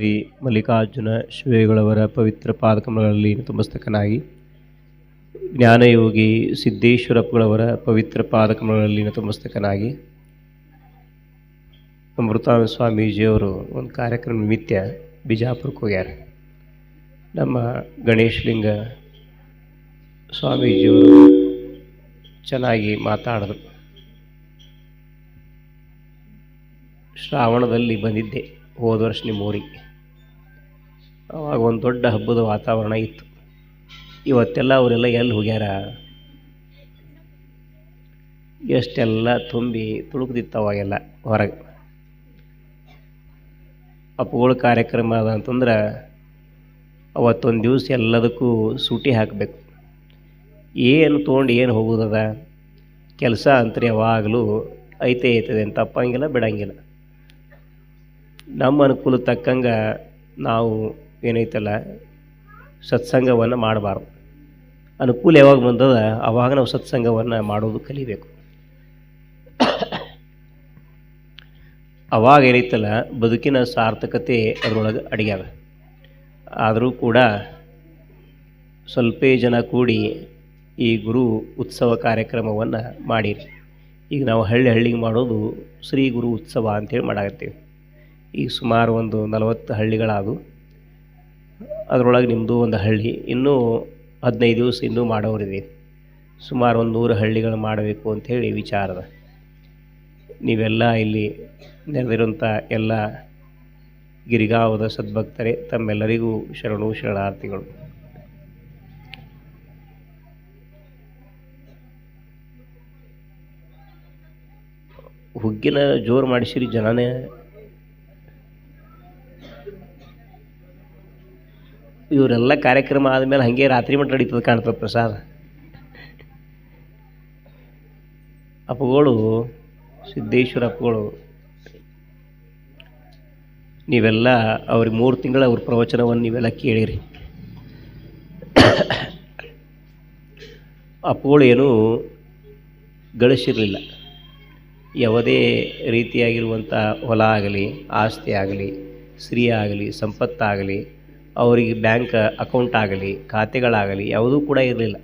ಶ್ರೀ ಮಲ್ಲಿಕಾರ್ಜುನ ಶ್ರೀಗಳವರ ಪವಿತ್ರ ಪಾದಕಮಲಗಳಲ್ಲಿ ನತಮಸ್ತಕನಾಗಿ ಜ್ಞಾನಯೋಗಿ ಸಿದ್ದೇಶ್ವರಪ್ಪಗಳವರ ಪವಿತ್ರ ಪಾದಕಮಲಗಳಲ್ಲಿ ನತಮಸ್ತಕನಾಗಿ ಅಮೃತಾನ ಸ್ವಾಮೀಜಿಯವರು ಒಂದು ಕಾರ್ಯಕ್ರಮ ನಿಮಿತ್ತ ಬಿಜಾಪುರಕ್ಕೆ ಹೋಗ್ಯಾರ. ನಮ್ಮ ಗಣೇಶಲಿಂಗ ಸ್ವಾಮೀಜಿಯವರು ಚೆನ್ನಾಗಿ ಮಾತಾಡಿದ್ರು ಶ್ರಾವಣದಲ್ಲಿ ಬಂದಿದ್ದೆ ಹೋದ ವರ್ಷ ನಿಮ್ಮ ಊರಿಗೆ ಅವಾಗ ಒಂದು ದೊಡ್ಡ ಹಬ್ಬದ ವಾತಾವರಣ ಇತ್ತು. ಇವತ್ತೆಲ್ಲ ಅವರೆಲ್ಲ ಎಲ್ಲಿ ಹೋಗ್ಯಾರ? ಎಷ್ಟೆಲ್ಲ ತುಂಬಿ ತುಳುಕ್ದಿತ್ತು ಅವಾಗೆಲ್ಲ ಹೊರಗೆ. ಅಪ್ಪುಗಳ ಕಾರ್ಯಕ್ರಮ ಅದ ಅಂತಂದ್ರೆ ಅವತ್ತೊಂದು ದಿವಸ ಎಲ್ಲದಕ್ಕೂ ಸೂಟಿ ಹಾಕಬೇಕು. ಏನು ತೊಗೊಂಡು ಏನು ಹೋಗೋದದ ಕೆಲಸ ಅಂತರಿ ಯಾವಾಗಲೂ ಐತೆ ಐತದೆ ಅಂತ ತಪ್ಪಂಗಿಲ್ಲ ಬಿಡಂಗಿಲ್ಲ. ನಮ್ಮ ಅನುಕೂಲ ತಕ್ಕಂಗೆ ನಾವು ಏನೈತಲ್ಲ, ಸತ್ಸಂಗವನ್ನು ಮಾಡಬಾರ್ದು. ಅನುಕೂಲ ಯಾವಾಗ ಬಂದದ ಆವಾಗ ನಾವು ಸತ್ಸಂಗವನ್ನು ಮಾಡೋದು ಕಲಿಬೇಕು. ಅವಾಗ ಏನೈತಲ್ಲ, ಬದುಕಿನ ಸಾರ್ಥಕತೆ ಅದರೊಳಗೆ ಅಡಿಗ್ಯಾವ ಆದರೂ ಕೂಡ ಸ್ವಲ್ಪೇ ಜನ ಕೂಡಿ ಈ ಗುರು ಉತ್ಸವ ಕಾರ್ಯಕ್ರಮವನ್ನು ಮಾಡಿರಿ. ಈಗ ನಾವು ಹಳ್ಳಿ ಹಳ್ಳಿಗೆ ಮಾಡೋದು ಶ್ರೀ ಗುರು ಉತ್ಸವ ಅಂತೇಳಿ ಮಾಡಾಕತ್ತೀವಿ. ಈಗ ಸುಮಾರು ಒಂದು ನಲವತ್ತು ಹಳ್ಳಿಗಳಾದವು. ಅದರೊಳಗೆ ನಿಮ್ಮದು ಒಂದು ಹಳ್ಳಿ. ಇನ್ನೂ ಹದಿನೈದು ದಿವಸ ಇನ್ನೂ ಮಾಡೋರಿದೆ. ಸುಮಾರು ಒಂದು ನೂರು ಹಳ್ಳಿಗಳು ಮಾಡಬೇಕು ಅಂಥೇಳಿ ವಿಚಾರದ ನೀವೆಲ್ಲ ಇಲ್ಲಿ ನೆರೆದಿರುವಂಥ ಎಲ್ಲ ಗಿರಿಗಾವದ ಸದ್ಭಕ್ತರೇ, ತಮ್ಮೆಲ್ಲರಿಗೂ ಶರಣು ಶರಣಾರ್ಥಿಗಳು. ಹುಗ್ಗಿನ ಜೋರು ಮಾಡಿಸಿರಿ ಜನನೇ. ಇವರೆಲ್ಲ ಕಾರ್ಯಕ್ರಮ ಆದಮೇಲೆ ಹಾಗೆ ರಾತ್ರಿ ಮಟ್ಟ ನಡೀತದೆ ಕಾಣ್ತದೆ ಪ್ರಸಾದ. ಅಪ್ಪಗಳು, ಸಿದ್ದೇಶ್ವರ ಅಪ್ಪಗಳು, ನೀವೆಲ್ಲ ಅವ್ರಿಗೆ ಮೂರು ತಿಂಗಳ ಅವ್ರ ಪ್ರವಚನವನ್ನು ನೀವೆಲ್ಲ ಕೇಳಿರಿ. ಅಪ್ಪಗಳು ಗಳಿಸಿರಲಿಲ್ಲ. ಯಾವುದೇ ರೀತಿಯಾಗಿರುವಂಥ ಹೊಲ ಆಗಲಿ, ಆಸ್ತಿ ಆಗಲಿ, ಸ್ತ್ರೀ ಆಗಲಿ, ಸಂಪತ್ತಾಗಲಿ ಅವರಿಗೆ ಬ್ಯಾಂಕ್ ಅಕೌಂಟ್ ಆಗಲಿ, ಖಾತೆಗಳಾಗಲಿ ಯಾವುದೂ ಕೂಡ ಇರಲಿಲ್ಲ.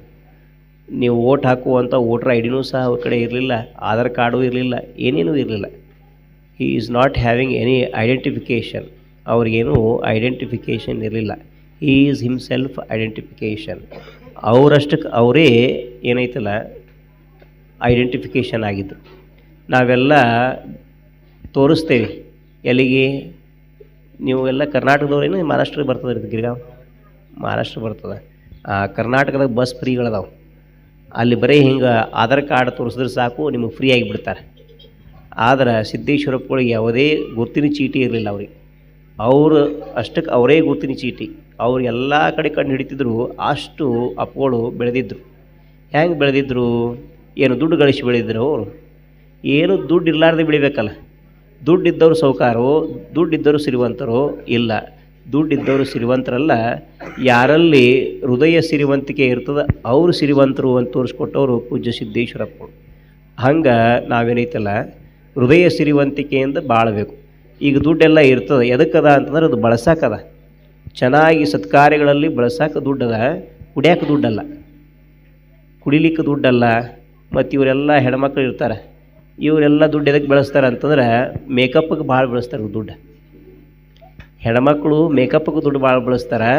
ನೀವು ಓಟ್ ಹಾಕುವಂಥ ವೋಟ್ರ್ ಐ ಡಿನೂ ಸಹ ಅವ್ರ ಕಡೆ ಇರಲಿಲ್ಲ, ಆಧಾರ್ ಕಾರ್ಡು ಇರಲಿಲ್ಲ, ಏನೇನೂ ಇರಲಿಲ್ಲ. He is not having any identification ಅವ್ರಿಗೇನು ಐಡೆಂಟಿಫಿಕೇಷನ್ ಇರಲಿಲ್ಲ. ಹಿ ಈಸ್ ಹಿಮ್ಸೆಲ್ಫ್ ಐಡೆಂಟಿಫಿಕೇಷನ್ ಅವರಷ್ಟಕ್ಕೆ ಅವರೇ ಏನೈತಲ್ಲ ಐಡೆಂಟಿಫಿಕೇಷನ್ ಆಗಿದ್ದು ನಾವೆಲ್ಲ ತೋರಿಸ್ತೇವೆ, ಎಲ್ಲಿಗೆ? ನೀವು ಎಲ್ಲ ಕರ್ನಾಟಕದವ್ರೇನು ಮಹಾರಾಷ್ಟ್ರ ಬರ್ತದೆ ರೀ ಗಿರ್ಗಾವ್. ಮಹಾರಾಷ್ಟ್ರ ಬರ್ತದೆ. ಆ, ಕರ್ನಾಟಕದಾಗ ಬಸ್ ಫ್ರೀಗಳದಾವೆ. ಅಲ್ಲಿ ಬರೀ ಹಿಂಗೆ ಆಧಾರ್ ಕಾರ್ಡ್ ತೋರಿಸಿದ್ರೆ ಸಾಕು, ನಿಮಗೆ ಫ್ರೀ ಆಗಿಬಿಡ್ತಾರೆ ಆದ್ರೆ ಸಿದ್ದೇಶ್ವರಪ್ಪಗಳಿಗೆ ಯಾವುದೇ ಗುರ್ತಿನ ಚೀಟಿ ಇರಲಿಲ್ಲ ಅವ್ರಿಗೆ. ಅವರು ಅಷ್ಟಕ್ಕೆ ಅವರೇ ಗುರ್ತಿನ ಚೀಟಿ. ಅವ್ರು ಎಲ್ಲ ಕಡೆ ಕಂಡು ಹಿಡಿತಿದ್ರು, ಅಷ್ಟು ಅಪ್ಪಗಳು ಬೆಳೆದಿದ್ರು. ಹೆಂಗೆ ಬೆಳೆದಿದ್ರು? ಏನು ದುಡ್ಡು ಗಳಿಸಿ ಬೆಳೆದಿದ್ರು ಅವರು. ಏನು ದುಡ್ಡು ಇರಲಾರ್ದೆ ಬೆಳಿಬೇಕಲ್ಲ. ದುಡ್ಡಿದ್ದವರು ಸೌಕಾರೋ ದುಡ್ಡಿದ್ದವರು ಸಿರಿವಂತರೋ ಇಲ್ಲ. ದುಡ್ಡಿದ್ದವರು ಸಿರಿವಂತರಲ್ಲ. ಯಾರಲ್ಲಿ ಹೃದಯ ಸಿರಿವಂತಿಕೆ ಇರ್ತದೆ, ಅವರು ಸಿರಿವಂತರು ಅಂತ ತೋರಿಸ್ಕೊಟ್ಟವರು ಪೂಜ್ಯ ಸಿದ್ದೇಶ್ವರಪ್ಪ ಹಂಗೆ ನಾವೇನೈತಲ್ಲ, ಹೃದಯ ಸಿರಿವಂತಿಕೆಯಿಂದ ಬಾಳಬೇಕು. ಈಗ ದುಡ್ಡೆಲ್ಲ ಇರ್ತದೆ, ಎದಕ್ಕದ ಅಂತಂದ್ರೆ ಅದು ಬಳಸಾಕದ. ಚೆನ್ನಾಗಿ ಸತ್ಕಾರ್ಯಗಳಲ್ಲಿ ಬಳಸಾಕ ದುಡ್ಡದ, ಕುಡಿಯಾಕ ದುಡ್ಡಲ್ಲ. ಕುಡಿಲಿಕ್ಕೆ ದುಡ್ಡಲ್ಲ ಮತ್ತು ಇವರೆಲ್ಲ ಹೆಣ್ಮಕ್ಳು ಇರ್ತಾರೆ. ಇವರೆಲ್ಲ ದುಡ್ಡು ಎದಕ್ಕೆ ಬಳಸ್ತಾರೆ ಅಂತಂದ್ರೆ ಮೇಕಪ್ಗೆ ಭಾಳ ಬಳಸ್ತಾರೆ ದುಡ್ಡು. ಹೆಣ್ಮಕ್ಳು ಮೇಕಪ್ಗೆ ದುಡ್ಡು ಭಾಳ ಬಳಸ್ತಾರೆ,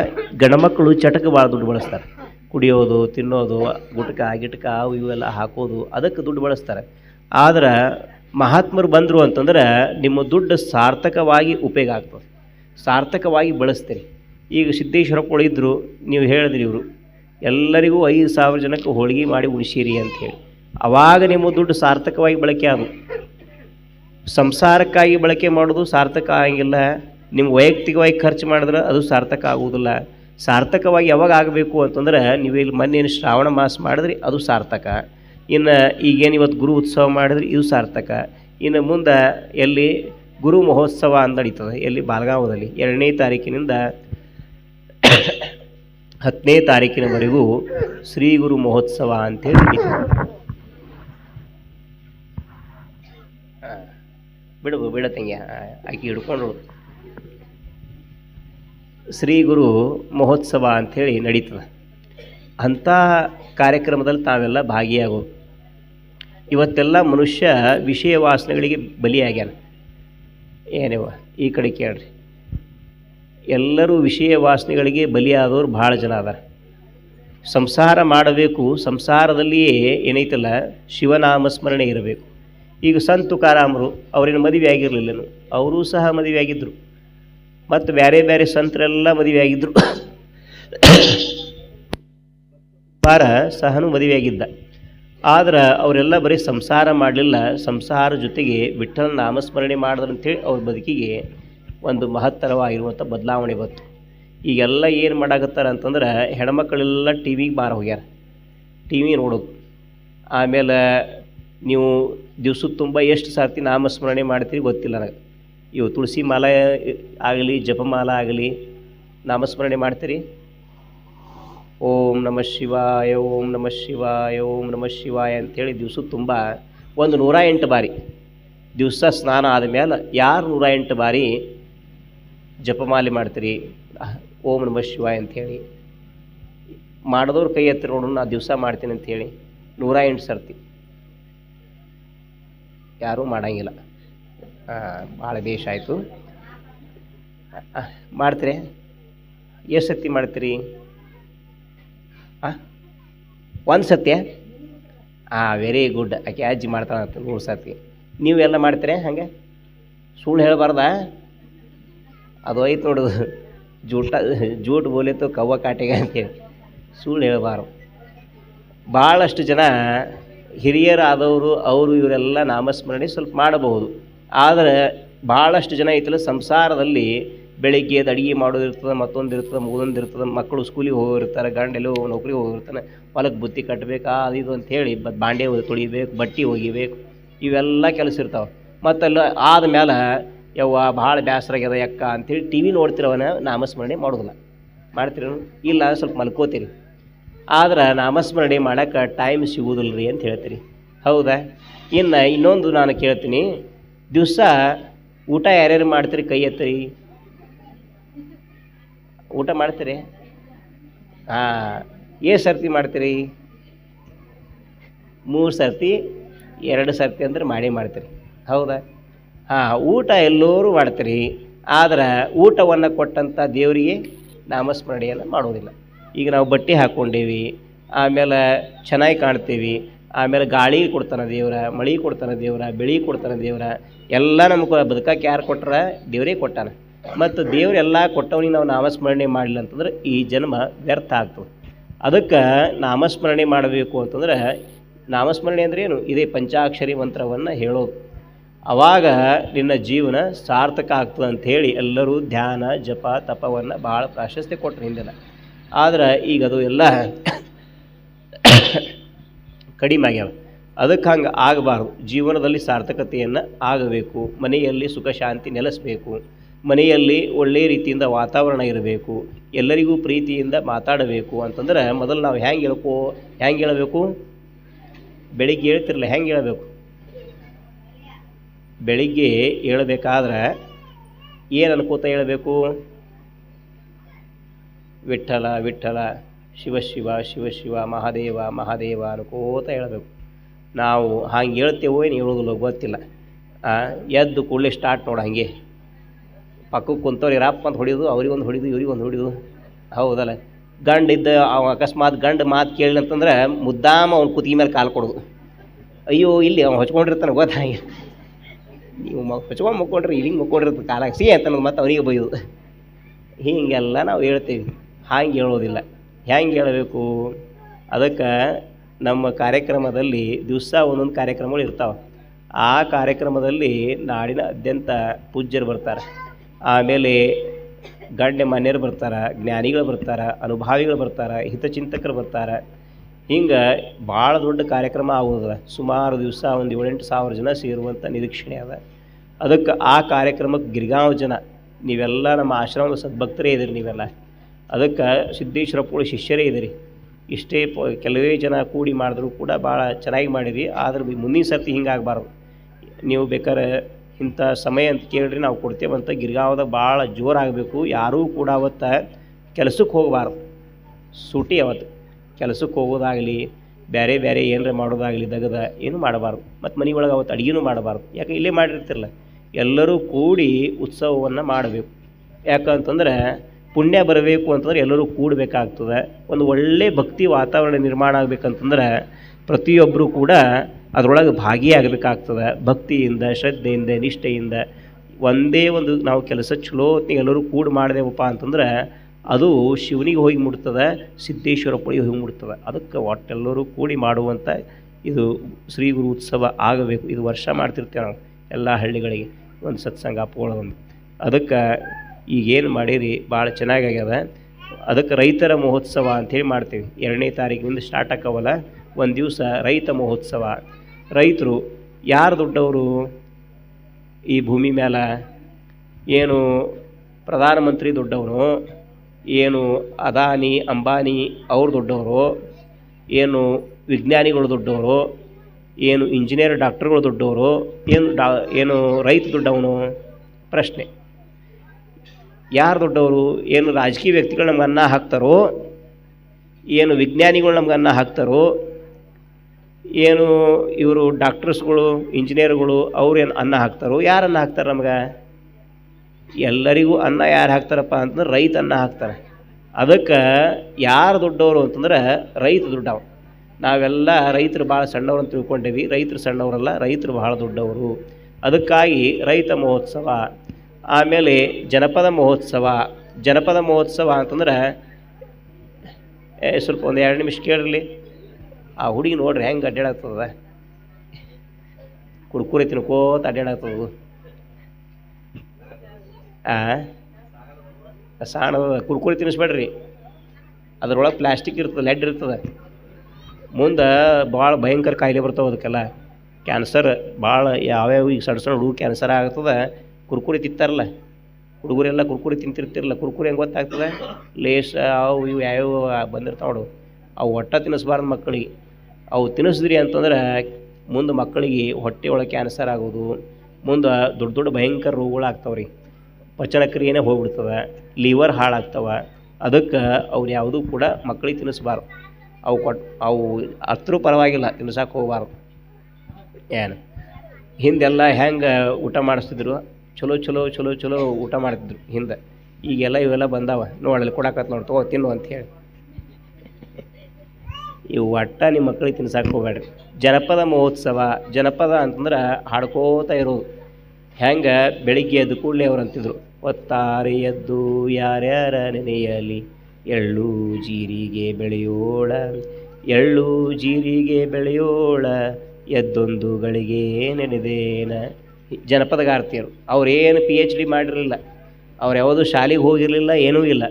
ಗಂಡ್ಮಕ್ಳು ಚಟಕ್ಕೆ ಭಾಳ ದುಡ್ಡು ಬಳಸ್ತಾರೆ. ಕುಡಿಯೋದು, ತಿನ್ನೋದು, ಗುಟ್ಕ, ಗಿಟ್ಕ, ಅವು ಇವೆಲ್ಲ ಹಾಕೋದು, ಅದಕ್ಕೆ ದುಡ್ಡು ಬಳಸ್ತಾರೆ. ಆದ್ರೆ ಮಹಾತ್ಮರು ಬಂದರು ಅಂತಂದ್ರೆ ನಿಮ್ಮ ದುಡ್ಡು ಸಾರ್ಥಕವಾಗಿ ಉಪಯೋಗ ಆಗ್ತದೆ. ಸಾರ್ಥಕವಾಗಿ ಬಳಸ್ತೀರಿ. ಈಗ ಸಿದ್ದೇಶ್ವರಪ್ಪಳು ಇದ್ದರು ನೀವು ಹೇಳಿದ್ರಿ ಇವರು, ಎಲ್ಲರಿಗೂ ಐದು ಸಾವಿರ ಜನಕ್ಕೆ ಹೋಳಿಗೆ ಮಾಡಿ ಉಣಿಸಿರಿ ಅಂಥೇಳಿ ಆವಾಗ ನಿಮ್ಮ ದುಡ್ಡು ಸಾರ್ಥಕವಾಗಿ ಬಳಕೆ ಅದು. ಸಂಸಾರಕ್ಕಾಗಿ ಬಳಕೆ ಮಾಡೋದು ಸಾರ್ಥಕ ಆಗಿಲ್ಲ. ನಿಮ್ಮ ವೈಯಕ್ತಿಕವಾಗಿ ಖರ್ಚು ಮಾಡಿದ್ರೆ ಅದು ಸಾರ್ಥಕ ಆಗುವುದಿಲ್ಲ. ಸಾರ್ಥಕವಾಗಿ ಯಾವಾಗ ಆಗಬೇಕು ಅಂತಂದ್ರೆ ನೀವು ಇಲ್ಲಿ ಮೊನ್ನೆ ಏನು ಶ್ರಾವಣ ಮಾಸ ಮಾಡಿದ್ರಿ, ಅದು ಸಾರ್ಥಕ. ಇನ್ನು ಈಗೇನು ಇವತ್ತು ಗುರು ಉತ್ಸವ ಮಾಡಿದ್ರಿ, ಇದು ಸಾರ್ಥಕ. ಇನ್ನು ಮುಂದೆ ಎಲ್ಲಿ ಗುರು ಮಹೋತ್ಸವ ಅಂತ ನಡೀತದೆ, ಎಲ್ಲಿ ಬಾಲಗಾಂವದಲ್ಲಿ. ಎರಡನೇ ತಾರೀಕಿನಿಂದ ಹತ್ತನೇ ತಾರೀಕಿನವರೆಗೂ ಶ್ರೀ ಗುರು ಮಹೋತ್ಸವ ಅಂತೇಳಿ ನಡೀತದೆ. ಬಿಡು ಬಿಡ ತಂಗಿ ಆಕೆ ಹಿಡ್ಕೊಂಡು. ಶ್ರೀ ಗುರು ಮಹೋತ್ಸವ ಅಂಥೇಳಿ ನಡೀತದೆ. ಅಂಥ ಕಾರ್ಯಕ್ರಮದಲ್ಲಿ ತಾವೆಲ್ಲ ಭಾಗಿಯಾಗೋ. ಇವತ್ತೆಲ್ಲ ಮನುಷ್ಯ ವಿಷಯ ವಾಸನೆಗಳಿಗೆ ಬಲಿಯಾಗ್ಯಾನ. ಏನೇವ, ಈ ಕಡೆ ಕೇಳ್ರಿ. ಎಲ್ಲರೂ ವಿಷಯ ವಾಸನೆಗಳಿಗೆ ಬಲಿಯಾದವ್ರು ಭಾಳ ಜನ ಅದಾರೆ. ಸಂಸಾರ ಮಾಡಬೇಕು, ಸಂಸಾರದಲ್ಲಿಯೇ ಏನೈತಲ್ಲ, ಶಿವನಾಮಸ್ಮರಣೆ ಇರಬೇಕು. ಈಗ ಸಂತ ತುಕಾರಾಮರು ಅವರೇನು ಮದುವೆ ಆಗಿರಲಿಲ್ಲನು ಅವರೂ ಸಹ ಮದುವೆ ಆಗಿದ್ದರು ಮತ್ತು ಬೇರೆ ಬೇರೆ ಸಂತರೆಲ್ಲ ಮದುವೆ ಆಗಿದ್ದರು ಪಾರ ಸಹನು ಮದುವೆ ಆಗಿದ್ದ ಆದ್ರೆ ಅವರೆಲ್ಲ ಬರೀ ಸಂಸಾರ ಮಾಡಲಿಲ್ಲ, ಸಂಸಾರ ಜೊತೆಗೆ ವಿಠ್ಠಲ ನಾಮಸ್ಮರಣೆ ಮಾಡಿದ್ರು ಅಂತೇಳಿ ಅವ್ರ ಬದುಕಿಗೆ ಒಂದು ಮಹತ್ತರವಾಗಿರುವಂಥ ಬದಲಾವಣೆ ಬಂತು. ಈಗೆಲ್ಲ ಏನು ಮಾಡಾಕತ್ತಾರ ಅಂತಂದ್ರೆ ಹೆಣ್ಮಕ್ಳೆಲ್ಲ ಟಿ ವಿಗೆ ಬಾರ ಹೋಗ್ಯಾರ. ಟಿ ವಿ ನೋಡೋದು ಆಮೇಲೆ ನೀವು ದಿವ್ಸದ ತುಂಬ ಎಷ್ಟು ಸಾರ್ತಿ ನಾಮಸ್ಮರಣೆ ಮಾಡ್ತೀರಿ ಗೊತ್ತಿಲ್ಲ ನನಗೆ. ಇವು ತುಳಸಿ ಮಾಲೆ ಆಗಲಿ ಜಪಮಾಲ ಆಗಲಿ, ನಾಮಸ್ಮರಣೆ ಮಾಡ್ತೀರಿ? ಓಂ ನಮ ಶಿವಾಯ, ಓಂ ನಮ ಶಿವಾಯ, ಓಂ ನಮ ಶಿವಾಯ ಅಂಥೇಳಿ ದಿವಸ ತುಂಬ ಒಂದು ನೂರ ಎಂಟು ಬಾರಿ ದಿವಸ ಸ್ನಾನ ಆದಮೇಲೆ ಯಾರು ನೂರ ಎಂಟು ಬಾರಿ ಜಪಮಾಲೆ ಮಾಡ್ತೀರಿ? ಓಂ ನಮ ಶಿವಾಯ ಅಂಥೇಳಿ ಮಾಡಿದವ್ರು ಕೈ ಎತ್ತಿ ನೋಡೋಣ ನಾ ದಿವಸ ಮಾಡ್ತೀನಿ ಅಂಥೇಳಿ ನೂರ ಎಂಟು ಸರ್ತಿ. ಯಾರೂ ಮಾಡಂಗಿಲ್ಲ. ಭಾಳ ದೇಶ ಆಯಿತು. ಮಾಡ್ತೀರಿ? ಎಷ್ಟು ಸತಿ ಮಾಡ್ತೀರಿ? ಹಾಂ ಒಂದು ಸತ್ಯ ಹಾಂ ವೆರಿ ಗುಡ್ ಆಕೆ ಅಜ್ಜಿ ಮಾಡ್ತಾಳಂತ ನೂರು ಸತಿ. ನೀವೆಲ್ಲ ಮಾಡ್ತೀರಿ ಹಾಗೆ? ಸುಳ್ಳು ಹೇಳಬಾರ್ದ? ಅದು ಐತೆ ನೋಡು. ಜೂಟ, ಜೂಟ್ ಬೋಲಿತ್ತು ಕವ್ವ ಕಾಟಿಗೆ ಅಂತೇಳಿ ಸುಳ್ಳು ಹೇಳಬಾರ್ದು. ಭಾಳಷ್ಟು ಜನ ಹಿರಿಯರಾದವರು, ಅವರು ಇವರೆಲ್ಲ ನಾಮಸ್ಮರಣೆ ಸ್ವಲ್ಪ ಮಾಡಬಹುದು. ಆದರೆ ಭಾಳಷ್ಟು ಜನ ಐತಲ್ಲ ಸಂಸಾರದಲ್ಲಿ ಬೆಳಿಗ್ಗೆ ಎದ್ದು ಅಡುಗೆ ಮಾಡೋದಿರ್ತದೆ ಮತ್ತೊಂದು ಇರ್ತದೆ ಮುಗಿದೊಂದು ಇರ್ತದೆ, ಮಕ್ಕಳು ಸ್ಕೂಲಿಗೆ ಹೋಗಿರ್ತಾರೆ, ಗಂಡೆಲ್ಲೋ ನೌಕರಿಗೆ ಹೋಗಿರ್ತಾನೆ, ಹೊಲಕ್ಕೆ ಬುತ್ತಿ ಕಟ್ಟಬೇಕು ಅದು ಇದು ಅಂತ ಹೇಳಿ ಬ ಬಾಂಡೆ ತೊಳಿಬೇಕು, ಬಟ್ಟೆ ಒಗಿಬೇಕು, ಇವೆಲ್ಲ ಕೆಲಸ ಇರ್ತಾವೆ. ಮತ್ತೆಲ್ಲ ಆದಮೇಲೆ ಯವ್ವ ಭಾಳ ಬೇಸರಾಗ್ಯದ ಯಕ್ಕ ಅಂಥೇಳಿ ಟಿ ವಿ ನೋಡ್ತಿರವನ ನಾಮಸ್ಮರಣೆ ಮಾಡೋದಿಲ್ಲ. ಮಾಡ್ತಿರೋ ಇಲ್ಲ ಸ್ವಲ್ಪ ಮಲ್ಕೋತೀರಿ. ಆದ್ರೆ ನಾಮಸ್ಮರಣೆ ಮಾಡೋಕ್ಕೆ ಟೈಮ್ ಸಿಗುವುದಿಲ್ಲ ರೀ ಅಂತ ಹೇಳ್ತೀರಿ. ಹೌದಾ? ಇನ್ನು ಇನ್ನೊಂದು ನಾನು ಕೇಳ್ತೀನಿ. ದಿವಸ ಊಟ ಯಾರ್ಯಾರು ಮಾಡ್ತೀರಿ ಕೈ ಎತ್ತರಿ ಊಟ ಮಾಡ್ತೀರಿ? ಹಾಂ ಏ ಸರ್ತಿ ಮಾಡ್ತೀರಿ? ಮೂರು ಸರ್ತಿ, ಎರಡು ಸರ್ತಿ ಅಂದ್ರೆ ಮಾಡಿ ಮಾಡ್ತೀರಿ. ಹೌದಾ? ಹಾಂ, ಊಟ ಎಲ್ಲರೂ ಮಾಡ್ತೀರಿ. ಆದ್ರೆ ಊಟವನ್ನು ಕೊಟ್ಟಂಥ ದೇವರಿಗೆ ನಾಮಸ್ಮರಣೆಯನ್ನು ಮಾಡೋದಿಲ್ಲ. ಈಗ ನಾವು ಬಟ್ಟೆ ಹಾಕ್ಕೊಂಡೇವಿ, ಆಮೇಲೆ ಚೆನ್ನಾಗಿ ಕಾಣ್ತೀವಿ, ಆಮೇಲೆ ಗಾಳಿ ಕೊಡ್ತಾನೆ ದೇವ್ರ, ಮಳೆ ಕೊಡ್ತಾನೆ ದೇವ್ರ, ಬೆಳೆ ಕೊಡ್ತಾನೆ ದೇವ್ರ, ಎಲ್ಲ ನಮ್ಗೆ ಬದುಕಕ್ಕೆ ಯಾರು ಕೊಟ್ರ ದೇವರೇ ಕೊಟ್ಟಾನೆ. ಮತ್ತು ದೇವರೆಲ್ಲ ಕೊಟ್ಟವನಿಗೆ ನಾವು ನಾಮಸ್ಮರಣೆ ಮಾಡಲಿಲ್ಲ ಅಂತಂದ್ರೆ ಈ ಜನ್ಮ ವ್ಯರ್ಥ ಆಗ್ತದೆ. ಅದಕ್ಕೆ ನಾಮಸ್ಮರಣೆ ಮಾಡಬೇಕು ಅಂತಂದ್ರೆ ನಾಮಸ್ಮರಣೆ ಅಂದ್ರೆ ಏನು? ಇದೇ ಪಂಚಾಕ್ಷರಿ ಮಂತ್ರವನ್ನು ಹೇಳೋದು. ಅವಾಗ ನಿನ್ನ ಜೀವನ ಸಾರ್ಥಕ ಆಗ್ತದೆ ಅಂಥೇಳಿ ಎಲ್ಲರೂ ಧ್ಯಾನ, ಜಪ, ತಪವನ್ನು ಭಾಳ ಪ್ರಾಶಸ್ತ್ಯ ಕೊಟ್ಟರು ಹಿಂದೆಲ್ಲ ಆದ್ರೆ ಈಗ ಅದು ಎಲ್ಲ ಕಡಿಮೆ ಆಗ್ಯಾವ. ಅದಕ್ಕೆ ಹಂಗೆ ಆಗಬಾರ್ದು. ಜೀವನದಲ್ಲಿ ಸಾರ್ಥಕತೆಯನ್ನು ಆಗಬೇಕು. ಮನೆಯಲ್ಲಿ ಸುಖ, ಶಾಂತಿ ನೆಲೆಸಬೇಕು. ಮನೆಯಲ್ಲಿ ಒಳ್ಳೆಯ ರೀತಿಯಿಂದ ವಾತಾವರಣ ಇರಬೇಕು. ಎಲ್ಲರಿಗೂ ಪ್ರೀತಿಯಿಂದ ಮಾತಾಡಬೇಕು ಅಂತಂದ್ರೆ ಮೊದಲು ನಾವು ಹೆಂಗೆ ಹೇಳ್ಕೋ, ಹೆಂಗೆ ಹೇಳಬೇಕು? ಬೆಳಿಗ್ಗೆ ಹೇಳ್ತಿರಲ್ಲ ಹೆಂಗೆ ಹೇಳಬೇಕು? ಬೆಳಿಗ್ಗೆ ಹೇಳಬೇಕಾದ್ರೆ ಏನು ಅನ್ಕೋತ ಹೇಳಬೇಕು? ವಿಠ್ಠಲ ವಿಠಲ ಶಿವಶಿವ ಶಿವಶಿವ ಮಹಾದೇವ ಮಹಾದೇವ ಅನ್ಕೋತ ಹೇಳಬೇಕು. ನಾವು ಹಂಗೆ ಹೇಳ್ತೇವೋ ಏನು ಹೇಳೋದಿಲ್ಲ ಗೊತ್ತಿಲ್ಲ. ಎದ್ದು ಕೂಡಲೇ ಸ್ಟಾರ್ಟ್ ನೋಡು ಹಾಗೆ. ಪಕ್ಕಕ್ಕೆ ಕುಂತವ್ರು ಇರಪ್ಪ ಅಂತ ಹೊಡಿಯೋದು ಅವ್ರಿಗೆ ಒಂದು ಹೊಡಿದು, ಇವ್ರಿಗೆ ಒಂದು ಹೊಡಿದು. ಹೌದಲ್ಲ? ಗಂಡ ಇದ್ದ, ಅವ ಅಕಸ್ಮಾತ್ ಗಂಡ ಮಾತು ಕೇಳಿಲ್ಲ ಅಂತಂದ್ರೆ ಮುದ್ದಾಮ ಅವ್ನು ಕುತ್ತಿಗೆ ಮೇಲೆ ಕಾಲು ಕೊಡೋದು. ಅಯ್ಯೋ, ಇಲ್ಲಿ ಅವ್ನು ಹೊಚ್ಕೊಂಡಿರ್ತಾನೆ, ಗೊತ್ತಾ ನೀವು ಮ, ಹೊಚ್ಕೊಂಡು ಮುಕ್ಕೊಂಡ್ರೆ ಇಲ್ಲಿಂಗೆ ಮುಕ್ಕೊಂಡಿರ್ತದೆ ಕಾಲಾಗ ಸಿ ಅಂತ ಮತ್ತೆ ಅವನಿಗೆ ಬೈಯೋದು. ಹೀಗೆಲ್ಲ ನಾವು ಹೇಳ್ತೇವೆ. ಹಾಂಗೆ ಹೇಳೋದಿಲ್ಲ. ಹೆಂಗೆ ಹೇಳಬೇಕು? ಅದಕ್ಕೆ ನಮ್ಮ ಕಾರ್ಯಕ್ರಮದಲ್ಲಿ ದಿವಸ ಒಂದೊಂದು ಕಾರ್ಯಕ್ರಮಗಳು ಇರ್ತಾವೆ. ಆ ಕಾರ್ಯಕ್ರಮದಲ್ಲಿ ನಾಡಿನ ಅತ್ಯಂತ ಪೂಜ್ಯರು ಬರ್ತಾರೆ. ಆಮೇಲೆ ಗಣ್ಯ ಮಾನ್ಯರು ಬರ್ತಾರೆ, ಜ್ಞಾನಿಗಳು ಬರ್ತಾರೆ, ಅನುಭಾವಿಗಳು ಬರ್ತಾರೆ, ಹಿತಚಿಂತಕರು ಬರ್ತಾರೆ. ಹಿಂಗೆ ಭಾಳ ದೊಡ್ಡ ಕಾರ್ಯಕ್ರಮ ಆಗೋದ ಸುಮಾರು ದಿವಸ ಒಂದು ಏಳೆಂಟು ಸಾವಿರ ಜನ ಸೇರುವಂಥ ನಿರೀಕ್ಷಣೆ ಅದ. ಅದಕ್ಕೆ ಆ ಕಾರ್ಯಕ್ರಮಕ್ಕೆ ಗಿರ್ಗಾಂವ್ ಜನ, ನೀವೆಲ್ಲ ನಮ್ಮ ಆಶ್ರಮದ ಸದ್ಭಕ್ತರೇ ಇದ್ದೀರಿ ನೀವೆಲ್ಲ. ಅದಕ್ಕೆ ಸಿದ್ದೇಶ್ವರ ಪೂಳಿ ಶಿಷ್ಯರೇ ಇದ್ದೀರಿ. ಇಷ್ಟೇ ಪ, ಕೆಲವೇ ಜನ ಕೂಡಿ ಮಾಡಿದ್ರು ಕೂಡ ಭಾಳ ಚೆನ್ನಾಗಿ ಮಾಡಿರಿ. ಆದ್ರೆ ಮುಂದಿನ ಸರ್ತಿ ಹಿಂಗಾಗಬಾರ್ದು. ನೀವು ಬೇಕಾದ್ರೆ ಇಂಥ ಸಮಯ ಅಂತ ಕೇಳಿರಿ ನಾವು ಕೊಡ್ತೇವಂತ ಗಿರ್ಗಾವದಾಗ ಭಾಳ ಜೋರಾಗಬೇಕು. ಯಾರೂ ಕೂಡ ಅವತ್ತು ಕೆಲಸಕ್ಕೆ ಹೋಗಬಾರ್ದು. ಸೂಟಿ ಅವತ್ತು. ಕೆಲಸಕ್ಕೆ ಹೋಗೋದಾಗಲಿ ಬೇರೆ ಬೇರೆ ಏನರ ಮಾಡೋದಾಗಲಿ ದಗದ ಏನು ಮಾಡಬಾರ್ದು. ಮತ್ತು ಮನೆ ಒಳಗೆ ಅವತ್ತು ಅಡುಗೆನೂ ಮಾಡಬಾರ್ದು. ಯಾಕೆ ಇಲ್ಲೇ ಮಾಡಿರ್ತಿರಲ್ಲ. ಎಲ್ಲರೂ ಕೂಡಿ ಉತ್ಸವವನ್ನು ಮಾಡಬೇಕು. ಯಾಕಂತಂದ್ರೆ ಪುಣ್ಯ ಬರಬೇಕು ಅಂತಂದ್ರೆ ಎಲ್ಲರೂ ಕೂಡಬೇಕಾಗ್ತದೆ. ಒಂದು ಒಳ್ಳೆಯ ಭಕ್ತಿ ವಾತಾವರಣ ನಿರ್ಮಾಣ ಆಗಬೇಕಂತಂದ್ರೆ ಪ್ರತಿಯೊಬ್ಬರು ಕೂಡ ಅದರೊಳಗೆ ಭಾಗಿಯಾಗಬೇಕಾಗ್ತದೆ. ಭಕ್ತಿಯಿಂದ, ಶ್ರದ್ಧೆಯಿಂದ, ನಿಷ್ಠೆಯಿಂದ. ಒಂದೇ ಒಂದು ನಾವು ಕೆಲಸ ಚಲೋ ಹೊತ್ತಿಗೆ ಎಲ್ಲರೂ ಕೂಡಿ ಮಾಡಿದೆವಪ್ಪ ಅಂತಂದ್ರೆ ಅದು ಶಿವನಿಗೆ ಹೋಗಿ ಮುಟ್ತದೆ ಸಿದ್ದೇಶ್ವರಪ್ಪನಿಗೆ ಹೋಗಿ ಮುಟ್ತದೆ. ಅದಕ್ಕೆ ಒಟ್ಟೆಲ್ಲರೂ ಕೂಡಿ ಮಾಡುವಂಥ ಇದು ಶ್ರೀ ಗುರು ಉತ್ಸವ ಆಗಬೇಕು. ಇದು ವರ್ಷ ಮಾಡ್ತಿರ್ತೇವೆ ನಾವು ಎಲ್ಲ ಹಳ್ಳಿಗಳಿಗೆ ಒಂದು ಸತ್ಸಂಗ ಒಂದು ಅದಕ್ಕೆ ಈಗೇನು ಮಾಡೀರಿ ಭಾಳ ಚೆನ್ನಾಗಾಗ್ಯದ. ಅದಕ್ಕೆ ರೈತರ ಮಹೋತ್ಸವ ಅಂಥೇಳಿ ಮಾಡ್ತೀವಿ. ಎರಡನೇ ತಾರೀಕಿನಿಂದ ಸ್ಟಾರ್ಟ್ ಆಕ್ಕವಲ್ಲ, ಒಂದು ದಿವಸ ರೈತ ಮಹೋತ್ಸವ. ರೈತರು, ಯಾರು ದೊಡ್ಡವರು? ಈ ಭೂಮಿ ಮೇಲೆ ಏನು ಪ್ರಧಾನಮಂತ್ರಿ ದೊಡ್ಡವನು ಏನು ಅದಾನಿ, ಅಂಬಾನಿ ಅವ್ರು ದೊಡ್ಡವರು, ಏನು ವಿಜ್ಞಾನಿಗಳು ದೊಡ್ಡವರು, ಏನು ಇಂಜಿನಿಯರ್ ಡಾಕ್ಟರ್ಗಳು ದೊಡ್ಡವರು, ಏನು ಡಾ, ಏನು ರೈತ ದೊಡ್ಡವನು? ಪ್ರಶ್ನೆ. ಯಾರು ದೊಡ್ಡವರು, ಏನು ರಾಜಕೀಯ ವ್ಯಕ್ತಿಗಳು ನಮ್ಗೆ ಅನ್ನ ಹಾಕ್ತಾರೋ, ಏನು ವಿಜ್ಞಾನಿಗಳು ನಮ್ಗೆ ಅನ್ನ ಹಾಕ್ತಾರೋ, ಏನು ಇವರು ಡಾಕ್ಟರ್ಸ್ಗಳು, ಇಂಜಿನಿಯರ್ಗಳು ಅವ್ರು ಏನು ಅನ್ನ ಹಾಕ್ತಾರೋ, ಯಾರು ಅನ್ನ ಹಾಕ್ತಾರೆ ನಮ್ಗೆ? ಎಲ್ಲರಿಗೂ ಅನ್ನ ಯಾರು ಹಾಕ್ತಾರಪ್ಪ ಅಂತಂದ್ರೆ ರೈತ ಅನ್ನ ಹಾಕ್ತಾರೆ ಅದಕ್ಕೆ ಯಾರು ದೊಡ್ಡವರು ಅಂತಂದ್ರೆ ರೈತ ದೊಡ್ಡವ ನಾವೆಲ್ಲ ರೈತರು ಭಾಳ ಸಣ್ಣವ್ರು ಅಂತ ತಿಳ್ಕೊಂಡೇವಿ. ರೈತರು ಸಣ್ಣವರಲ್ಲ, ರೈತರು ಭಾಳ ದೊಡ್ಡವರು. ಅದಕ್ಕಾಗಿ ರೈತ ಮಹೋತ್ಸವ ಆಮೇಲೆ ಜನಪದ ಮಹೋತ್ಸವ ಜನಪದ ಮಹೋತ್ಸವ ಅಂತಂದ್ರೆ ಸ್ವಲ್ಪ ಒಂದು ಎರಡು ನಿಮಿಷ ಕೇಳಿರಲಿ. ಆ ಹುಡುಗಿ ನೋಡ್ರಿ ಹೆಂಗೆ ಅಡ್ಡಾಡತ್ತದ ಕುರ್ಕುರಿ ತಿನ್ಕೋತ ಆ, ಸಾಣದ ಕುರ್ಕುರಿ ತಿನ್ನಿಸ್ಬೇಡ್ರಿ ಅದರೊಳಗೆ ಪ್ಲಾಸ್ಟಿಕ್ ಇರ್ತದೆ, ಲೆಡ್ ಇರ್ತದೆ. ಮುಂದೆ ಭಾಳ ಭಯಂಕರ ಕಾಯಿಲೆ ಬರ್ತಾವೆ ಅದಕ್ಕೆಲ್ಲ. ಕ್ಯಾನ್ಸರ್ ಭಾಳ ಯಾವ್ಯಾವ ಈಗ ಸಣ್ಣ ಸಣ್ಣ ಹುಡುಗ ಕ್ಯಾನ್ಸರ್ ಆಗ್ತದೆ. ಕುರ್ಕುರಿ ತಿಂತಾರಲ್ಲ. ಹುಡುಗರೆಲ್ಲ ಕುರ್ಕುರಿ ತಿಂತಿರ್ತಿರಲ್ಲ, ಕುರ್ಕುರಿ ಹೆಂಗೆ ಗೊತ್ತಾಗ್ತದೆ? ಲೇಸ್ ಅವು ಇವು ಯಾವ್ಯಾವ ಬಂದಿರ್ತಾವೆ ನೋಡು. ಅವು ಹೊಟ್ಟೆ ತಿನ್ನಿಸ್ಬಾರ್ದು ಮಕ್ಕಳಿಗೆ. ಅವು ತಿನ್ನಿಸಿದ್ರಿ ಅಂತಂದ್ರೆ ಮುಂದೆ ಮಕ್ಕಳಿಗೆ ಹೊಟ್ಟೆ ಒಳಗೆ ಕ್ಯಾನ್ಸರ್ ಆಗೋದು. ಮುಂದೆ ದೊಡ್ಡ ದೊಡ್ಡ ಭಯಂಕರ ರೋಗಗಳು ಆಗ್ತಾವ್ರಿ. ಪಚನಕ್ರಿಯೆನೇ ಪಚನ ಹೋಗ್ಬಿಡ್ತದೆ. ಲಿವರ್ ಹಾಳಾಗ್ತವೆ. ಅದಕ್ಕೆ ಅವ್ರು ಯಾವುದೂ ಕೂಡ ಮಕ್ಕಳಿಗೆ ತಿನ್ನಿಸ್ಬಾರ್ದು. ಅವು ಕೊಟ್ಟು ಅವು ಹತ್ರ ಪರವಾಗಿಲ್ಲ ತಿನ್ಸಕ್ಕೆ ಹೋಗ್ಬಾರ್ದು. ಏನು? ಹಿಂದೆಲ್ಲ ಹೆಂಗೆ ಊಟ ಮಾಡಿಸ್ತಿದ್ರು? ಚಲೋ ಚಲೋ ಚಲೋ ಚಲೋ ಊಟ ಮಾಡ್ತಿದ್ರು ಹಿಂದೆ. ಈಗೆಲ್ಲ ಇವೆಲ್ಲ ಬಂದಾವ. ನೋಡಲ್ಲಿ ಕೊಡಕತ್ ನೋಡಿ, ತಗೋ ತಿನ್ನು ಅಂತ ಹೇಳಿ. ಈ ಒಟ್ಟ ನಿಮ್ಮ ಮಕ್ಕಳಿಗೆ ತಿನ್ಸಕ್ಕೆ ಹೋಗ್ಬೇಡ್ರಿ. ಜನಪದ ಮಹೋತ್ಸವ, ಜನಪದ ಅಂತಂದ್ರೆ ಹಾಡ್ಕೋತ ಇರೋದು. ಹೆಂಗೆ? ಬೆಳಿಗ್ಗೆ ಎದ್ದು ಕೂಡಲೇ ಅವ್ರು ಅಂತಿದ್ರು. ಒತ್ತಾರೆ ಎದ್ದು ಯಾರ್ಯಾರ ನೆನೆಯಲಿ? ಎಳ್ಳು ಜೀರಿಗೆ ಬೆಳೆಯೋಳ? ಎಳ್ಳು ಜೀರಿಗೆ ಬೆಳೆಯೋಳ? ಎದ್ದೊಂದು ಗಳಿಗೆ ನೆನೆದೇನ? ಜನಪದಗಾರ್ತಿಯರು. ಏನು ಪಿ ಎಚ್ ಡಿ ಮಾಡಿರಲಿಲ್ಲ, ಅವ್ರು ಯಾವುದೂ ಶಾಲೆಗೆ ಹೋಗಿರಲಿಲ್ಲ, ಏನೂ ಇಲ್ಲ.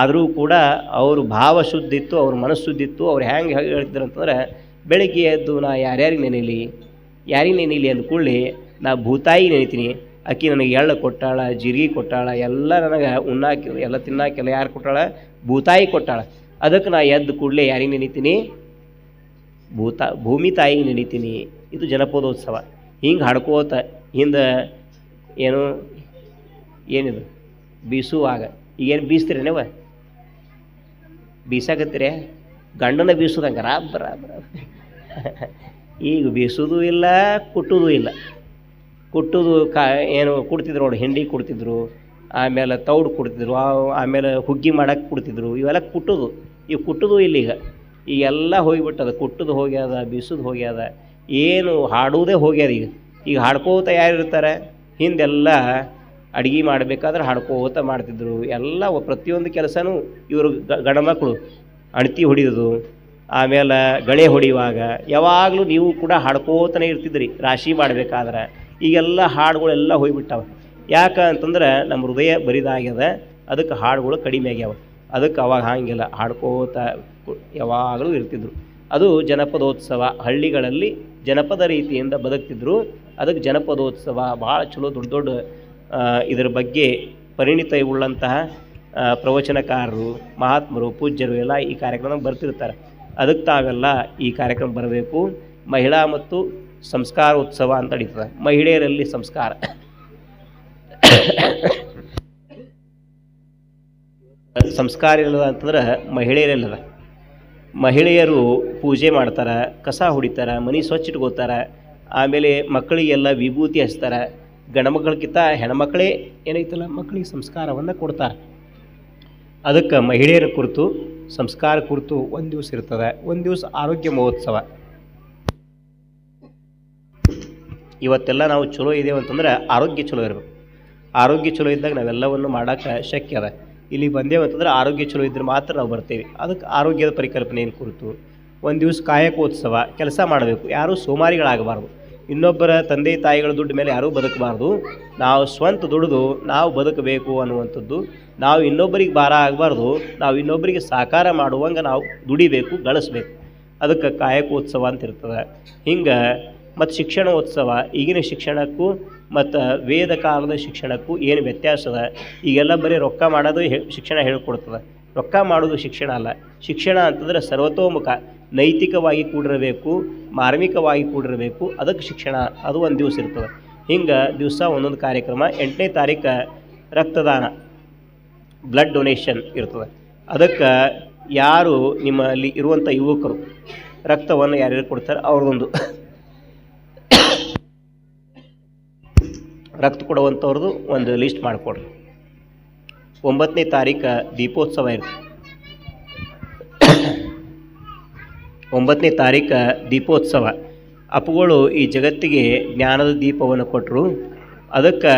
ಆದರೂ ಕೂಡ ಅವರು ಭಾವ ಶುದ್ಧಿತ್ತು ಅವ್ರ ಮನಸ್ಸು ಶುದ್ಧಿತ್ತು ಅವ್ರು ಹೆಂಗೆ ಹೇಳ್ತಿದ್ರು ಅಂತಂದ್ರೆ, ಬೆಳಿಗ್ಗೆ ಎದ್ದು ನಾ ಯಾರ್ಯಾರಿಗೆ ನೆನೀಲಿ, ಯಾರಿಗೆ ನೆನೀಲಿ ಕೂಡಲಿ ನಾ ಭೂತಾಯಿ ನೆನಿತೀನಿ. ಆಕಿ ನನಗೆ ಎಳ್ಳು ಕೊಟ್ಟಾಳ ಜೀರಿಗೆ ಕೊಟ್ಟಾಳ, ಎಲ್ಲ ನನಗೆ ಉಣ್ಣಾಕಿ, ಎಲ್ಲ ತಿನ್ನಾಕೆಲ್ಲ ಯಾರು ಕೊಟ್ಟಾಳ? ಭೂತಾಯಿ ಕೊಟ್ಟಾಳ. ಅದಕ್ಕೆ ನಾ ಎದ್ದು ಕೂಡಲೇ ಯಾರಿಗೆ ನೆನಿತೀನಿ? ಭೂತ, ಭೂಮಿ ತಾಯಿಗೆ ನೆನಿತೀನಿ. ಇದು ಜನಪದೋತ್ಸವ. ಹಿಂಗೆ ಹಾಡ್ಕೋತ ಹಿಂದೆ ಏನು, ಏನಿದು? ಬೀಸುವಾಗ ಈಗೇನು ನೀವು? ಬೀಸಾಕತ್ತೀರಿ? ಗಂಡನ ಬೀಸೋದಂಗೆ. ರಾಬ್ ರಾಬ್ ಈಗ ಬೀಸೋದು ಇಲ್ಲ, ಕುಟ್ಟೋದು ಇಲ್ಲ. ಕುಟ್ಟೋದು ಕಾ, ಏನು ಕುಡ್ತಿದ್ರು ನೋಡಿ, ಹಿಂಡಿ ಕುಡ್ತಿದ್ರು, ಆಮೇಲೆ ತೌಡು ಕುಡ್ತಿದ್ರು ಆಮೇಲೆ ಹುಗ್ಗಿ ಮಾಡಕ್ಕೆ ಕುಡ್ತಿದ್ರು, ಇವೆಲ್ಲ ಕುಟ್ಟೋದು. ಈಗ ಕುಟ್ಟೋದು ಇಲ್ಲ ಈಗ. ಈಗೆಲ್ಲ ಹೋಗಿಬಿಟ್ಟದ. ಕುಟ್ಟೋದು ಹೋಗ್ಯದ, ಬೀಸೋದು ಹೋಗ್ಯದ. ಏನು ಹಾಡುವುದೇ ಹೋಗ್ಯದ ಈಗ. ಈಗ ಹಾಡ್ಕೋತ ಯಾರು ಇರ್ತಾರೆ ಹಿಂದೆಲ್ಲ ಅಡುಗೆ ಮಾಡಬೇಕಾದ್ರೆ ಹಾಡ್ಕೋತ ಮಾಡ್ತಿದ್ರು. ಎಲ್ಲ ಪ್ರತಿಯೊಂದು ಕೆಲಸನೂ ಇವರು ಗಂಡ್ಮಕ್ಳು ಅಣತಿ ಹೊಡಿಯೋದು ಆಮೇಲೆ ಗಳೆ ಹೊಡೆಯುವಾಗ ಯಾವಾಗಲೂ ನೀವು ಕೂಡ ಹಾಡ್ಕೋತನೇ ಇರ್ತಿದ್ರಿ. ರಾಶಿ ಮಾಡಬೇಕಾದ್ರೆ ಈಗೆಲ್ಲ ಹಾಡುಗಳೆಲ್ಲ ಹೋಗಿಬಿಟ್ಟವ. ಯಾಕೆ ಅಂತಂದ್ರೆ ನಮ್ಮ ಹೃದಯ ಬರಿದಾಗ್ಯದ. ಅದಕ್ಕೆ ಹಾಡುಗಳು ಕಡಿಮೆ ಆಗ್ಯಾವ. ಅದಕ್ಕೆ ಅವಾಗ ಹಾಗಿಲ್ಲ. ಹಾಡ್ಕೋತ ಯಾವಾಗಲೂ ಇರ್ತಿದ್ರು. ಅದು ಜನಪದೋತ್ಸವ ಹಳ್ಳಿಗಳಲ್ಲಿ ಜನಪದ ರೀತಿಯಿಂದ ಬದುಕ್ತಿದ್ರು. ಅದಕ್ಕೆ ಜನಪದೋತ್ಸವ ಭಾಳ ಚಲೋ ದೊಡ್ಡ ದೊಡ್ಡ ಇದರ ಬಗ್ಗೆ ಪರಿಣಿತ ಉಳ್ಳಂತಹ ಪ್ರವಚನಕಾರರು, ಮಹಾತ್ಮರು, ಪೂಜ್ಯರು ಎಲ್ಲ ಈ ಕಾರ್ಯಕ್ರಮ ಬರ್ತಿರ್ತಾರೆ. ಅದಕ್ಕೆ ತಾವೆಲ್ಲ ಈ ಕಾರ್ಯಕ್ರಮ ಬರಬೇಕು. ಮಹಿಳಾ ಮತ್ತು ಸಂಸ್ಕಾರೋತ್ಸವ ಅಂತ ನಡೀತದೆ. ಮಹಿಳೆಯರಲ್ಲಿ ಸಂಸ್ಕಾರ. ಸಂಸ್ಕಾರ ಇಲ್ಲದ ಅಂತಂದ್ರೆ ಮಹಿಳೆಯರಲ್ಲದ ಮಹಿಳೆಯರು ಪೂಜೆ ಮಾಡ್ತಾರೆ, ಕಸ ಹೊಡಿತಾರೆ, ಮನೆ ಸ್ವಚ್ಛ ಇಟ್ಕೋತಾರೆ ಆಮೇಲೆ ಮಕ್ಕಳಿಗೆಲ್ಲ ವಿಭೂತಿ ಹಚ್ತಾರೆ. ಗಂಡ್ಮಕ್ಳಿಗಿಂತ ಹೆಣ್ಮಕ್ಳೇ ಏನೈತಲ್ಲ, ಮಕ್ಕಳಿಗೆ ಸಂಸ್ಕಾರವನ್ನು ಕೊಡ್ತಾರೆ. ಅದಕ್ಕೆ ಮಹಿಳೆಯರ ಕುರಿತು, ಸಂಸ್ಕಾರ ಕುರಿತು ಒಂದು ದಿವಸ ಇರ್ತದೆ, ಒಂದು ದಿವಸ ಆರೋಗ್ಯ ಮಹೋತ್ಸವ. ಇವತ್ತೆಲ್ಲ ನಾವು ಚಲೋ ಇದೇವಂತಂದ್ರೆ ಆರೋಗ್ಯ ಚಲೋ ಇರಬೇಕು. ಆರೋಗ್ಯ ಚಲೋ ಇದ್ದಾಗ ನಾವೆಲ್ಲವನ್ನು ಮಾಡೋಕ್ಕೆ ಶಕ್ಯ ಅದ. ಇಲ್ಲಿ ಬಂದೇವೆ ಅಂತಂದ್ರೆ ಆರೋಗ್ಯ ಚಲೋ ಇದ್ರೆ ಮಾತ್ರ ನಾವು ಬರ್ತೀವಿ. ಅದಕ್ಕೆ ಆರೋಗ್ಯದ ಪರಿಕಲ್ಪನೆಯನ್ನು ಕುರಿತು? ಒಂದು ದಿವಸ ಕಾಯಕೋತ್ಸವ ಕೆಲಸ ಮಾಡಬೇಕು. ಯಾರೂ ಸೋಮಾರಿಗಳಾಗಬಾರ್ದು. ಇನ್ನೊಬ್ಬರ ತಂದೆ ತಾಯಿಗಳ ದುಡ್ಡು ಮೇಲೆ ಯಾರೂ ಬದುಕಬಾರ್ದು. ನಾವು ಸ್ವಂತ ದುಡಿದು ನಾವು ಬದುಕಬೇಕು ಅನ್ನುವಂಥದ್ದು. ನಾವು ಇನ್ನೊಬ್ಬರಿಗೆ ಭಾರ ಆಗಬಾರ್ದು. ನಾವು ಇನ್ನೊಬ್ಬರಿಗೆ ಸಾಕಾರ ಮಾಡುವಂಗೆ ನಾವು ದುಡಿಬೇಕು, ಗಳಿಸ್ಬೇಕು. ಅದಕ್ಕೆ ಕಾಯಕೋತ್ಸವ ಅಂತ ಇರ್ತದೆ ಹಿಂಗೆ ಮತ್ತು ಶಿಕ್ಷಣೋತ್ಸವ ಈಗಿನ ಶಿಕ್ಷಣಕ್ಕೂ ಮತ್ತು ವೇದ ಕಾಲದ ಶಿಕ್ಷಣಕ್ಕೂ ಏನು ವ್ಯತ್ಯಾಸ ಅದ? ಈಗೆಲ್ಲ ಬರೀ ರೊಕ್ಕ ಮಾಡೋದು ಶಿಕ್ಷಣ ಹೇಳ್ಕೊಡ್ತದೆ. ರೊಕ್ಕ ಮಾಡೋದು ಶಿಕ್ಷಣ ಅಲ್ಲ. ಶಿಕ್ಷಣ ಅಂತಂದ್ರೆ ಸರ್ವತೋಮುಖ. ನೈತಿಕವಾಗಿ ಕೂಡಿರಬೇಕು, ಮಾರ್ಮಿಕವಾಗಿ ಕೂಡಿರಬೇಕು, ಅದಕ್ಕೆ ಶಿಕ್ಷಣ. ಅದು ಒಂದು ದಿವಸ ಇರ್ತದೆ. ಹಿಂಗೆ ದಿವಸ ಒಂದೊಂದು ಕಾರ್ಯಕ್ರಮ. ಎಂಟನೇ ತಾರೀಕು ರಕ್ತದಾನ ಬ್ಲಡ್ ಡೊನೇಷನ್ ಇರ್ತದೆ. ಅದಕ್ಕೆ ಯಾರು ನಿಮ್ಮಲ್ಲಿ ಇರುವಂಥ ಯುವಕರು, ರಕ್ತವನ್ನು ಯಾರ್ಯಾರು ಕೊಡ್ತಾರೆ? ಅವ್ರದ್ದೊಂದು ರಕ್ತ ಕೊಡುವಂಥವ್ರದ್ದು ಒಂದು ಲಿಸ್ಟ್ ಮಾಡಿಕೊಡ್ರಿ. ಒಂಬತ್ತನೇ ತಾರೀಕು ದೀಪೋತ್ಸವ ಇರ್ತದೆ ಒಂಬತ್ತನೇ ತಾರೀಕು ದೀಪೋತ್ಸವ. ಅಪ್ಪುಗಳು ಈ ಜಗತ್ತಿಗೆ ಜ್ಞಾನದ ದೀಪವನ್ನು ಕೊಟ್ಟರು ಅದಕ್ಕೆ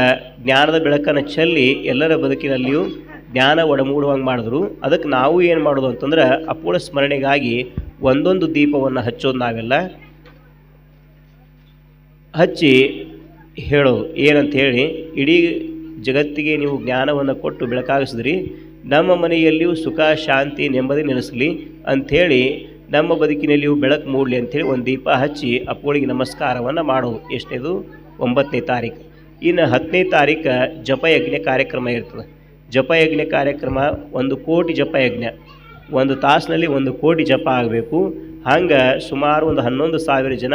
ಜ್ಞಾನದ ಬೆಳಕನ್ನು ಚೆಲ್ಲಿ ಎಲ್ಲರ ಬದುಕಿನಲ್ಲಿಯೂ ಜ್ಞಾನ ಒಡಮೂಡುವಂಗೆ ಮಾಡಿದ್ರು. ಅದಕ್ಕೆ ನಾವು ಏನು ಮಾಡೋದು ಅಂತಂದ್ರೆ ಅಪ್ಪುಗಳ ಸ್ಮರಣೆಗಾಗಿ ಒಂದೊಂದು ದೀಪವನ್ನು ಹಚ್ಚೋದು ನಾವೆಲ್ಲ. ಹಚ್ಚಿ ಹೇಳೋದು ಏನಂತ ಹೇಳಿ ಇಡೀ ಜಗತ್ತಿಗೆ ನೀವು ಜ್ಞಾನವನ್ನು ಕೊಟ್ಟು ಬೆಳಕಾಗಿಸಿದ್ರಿ, ನಮ್ಮ ಮನೆಯಲ್ಲಿಯೂ ಸುಖ, ಶಾಂತಿ, ನೆಮ್ಮದಿ ನೆಲೆಸಲಿ ಅಂಥೇಳಿ, ನಮ್ಮ ಬದುಕಿನಲ್ಲಿಯೂ ಬೆಳಕು ಮೂಡಲಿ ಅಂಥೇಳಿ ಒಂದು ದೀಪ ಹಚ್ಚಿ ಅಪ್ಪುಗಳಿಗೆ ನಮಸ್ಕಾರವನ್ನು ಮಾಡೋದು. ಎಷ್ಟನೇದು? ಒಂಬತ್ತನೇ ತಾರೀಕು. ಇನ್ನು ಹತ್ತನೇ ತಾರೀಕು ಜಪಯಜ್ಞ ಕಾರ್ಯಕ್ರಮ ಇರ್ತದೆ. ಜಪಯಜ್ಞ ಕಾರ್ಯಕ್ರಮ ಒಂದು ಕೋಟಿ ಜಪಯಜ್ಞ. ಒಂದು ತಾಸಿನಲ್ಲಿ ಒಂದು ಕೋಟಿ ಜಪ ಆಗಬೇಕು. ಹಂಗೆ ಸುಮಾರು ಒಂದು ಹನ್ನೊಂದು ಸಾವಿರ ಜನ